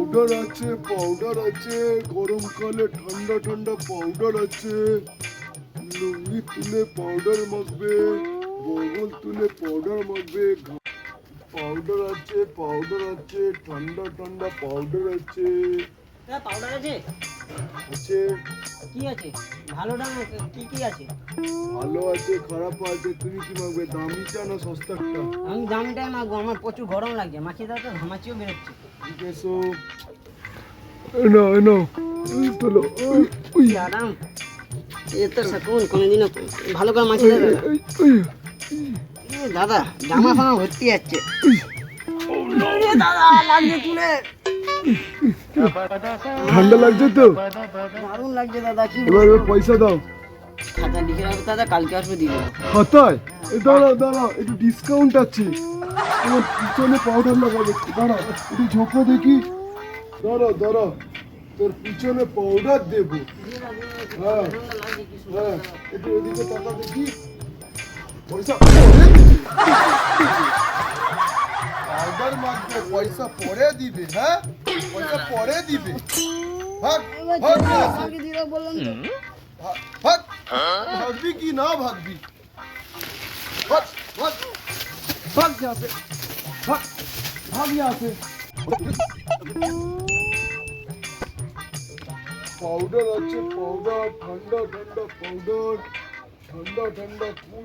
Powder আছে powder আছে গরমকালে ঠান্ডা ঠান্ডা পাউডার আছে। লুঙ্গি তুলে পাউডার মাখবে, বগল তুলে পাউডার মাখবে পাউডার আছে পাউডার আছে, ঠান্ডা ঠান্ডা পাউডার আছে। পাউডার আছে? আছে কি আছে? ভালোটা না কি কি আছে? ভালো আছে খারাপ আছে তুমি কি দামিটা না আমি দামটাই মাখবো আমার প্রচুর গরম লাগছে মাখিয়ে দাও তো ঘামাচিও বেরোচ্ছে। ঠিক আছে তোলো ওই আরাম। এ তো সাকুন কোনোদিনও ভালো করে ওই এ দাদা জামা ফামা ভর্তি যাচ্ছে দাদা লাগছে তুলে ঠান্ডা লাগছে তো? দারুণ লাগছে দাদা কি এবার এবার পয়সা দাও। খাতা লিখে রাখো দাদা কালকে আসবে দিয়ে খাতায়? এ দাঁড়াও দাঁড়াও একটু ডিসকাউন্ট আছে। তোমার পিছনে পাউডার লাগাবে দাঁড়াও একটু ঝোঁকো দেখি। দাঁড়াও দাঁড়াও তোর পিছনে পাউডার দেবো। হ্যাঁ হ্যাঁ একটু ওদিকে টাকা দেখি। পয়সা পাউডার মাখবে পয়সা পরে দিবে হ্যাঁ? পরে দিবে। ভাগ ভাগ আমাকে দিও বললাম ভাগ ভাগবি কি না ভাগবি? ভাগ ভাগ। ভাগ ভাগ ভাগ পাউডার আছে। পাউডার ঠান্ডা ঠান্ডা পাউডার ঠান্ডা ঠান্ডা কুল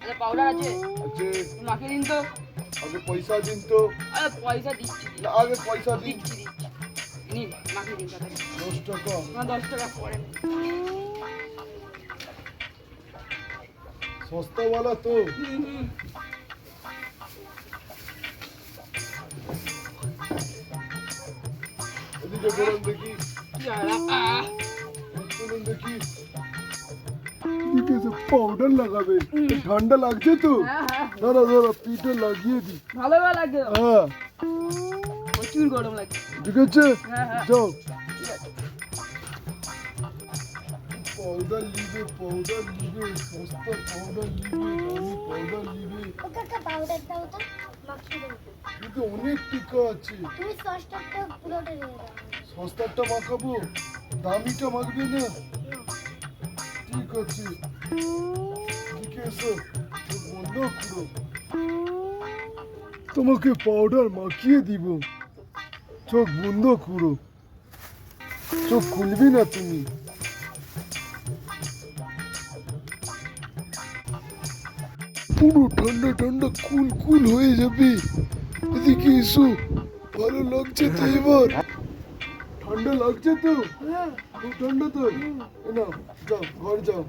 কুল পাউডার আছে। আছে। মাকে দিন তো। আগে পয়সা দিন তো। আরে পয়সা দিচ্ছি। না, আগে পয়সা দিন। নিন মাখিয়ে দিন দশ টাকা। আমার দশ টাকা পরে। সস্তাওয়ালা তো। এদিকে বলুন দেখি। কি আরাম পাউডার লাগাবে। ঠান্ডা লাগছে তো? হ্যাঁ হ্যাঁ। দাঁড়া দাঁড়া পিঠে লাগিয়ে দি ভালো তো। হ্যাঁ। প্রচুর গরম লাগছে। ঠিক আছে? হ্যাঁ হ্যাঁ। যাও। পাউডার নিবে পাউডার নিবে সস্তা পাউডার নিবে পাউডার নিবে। ওকে পাউডার দাও তো কিন্তু অনেক টিকা আছে। তুমি পুরোটা সস্তারটা মাখাবো? দামিটা মাখবে না? তোমাকে পাউডার মাখিয়ে দিব চোখ বন্ধ করো চোখ খুলবি না তুমি পুরো ঠান্ডা ঠান্ডা কুল কুল হয়ে যাবে এদিকে এসো ভালো লাগছে তো এবার ঠান্ডা লাগছে তো ঠান্ডা তো না যাও ঘর যাও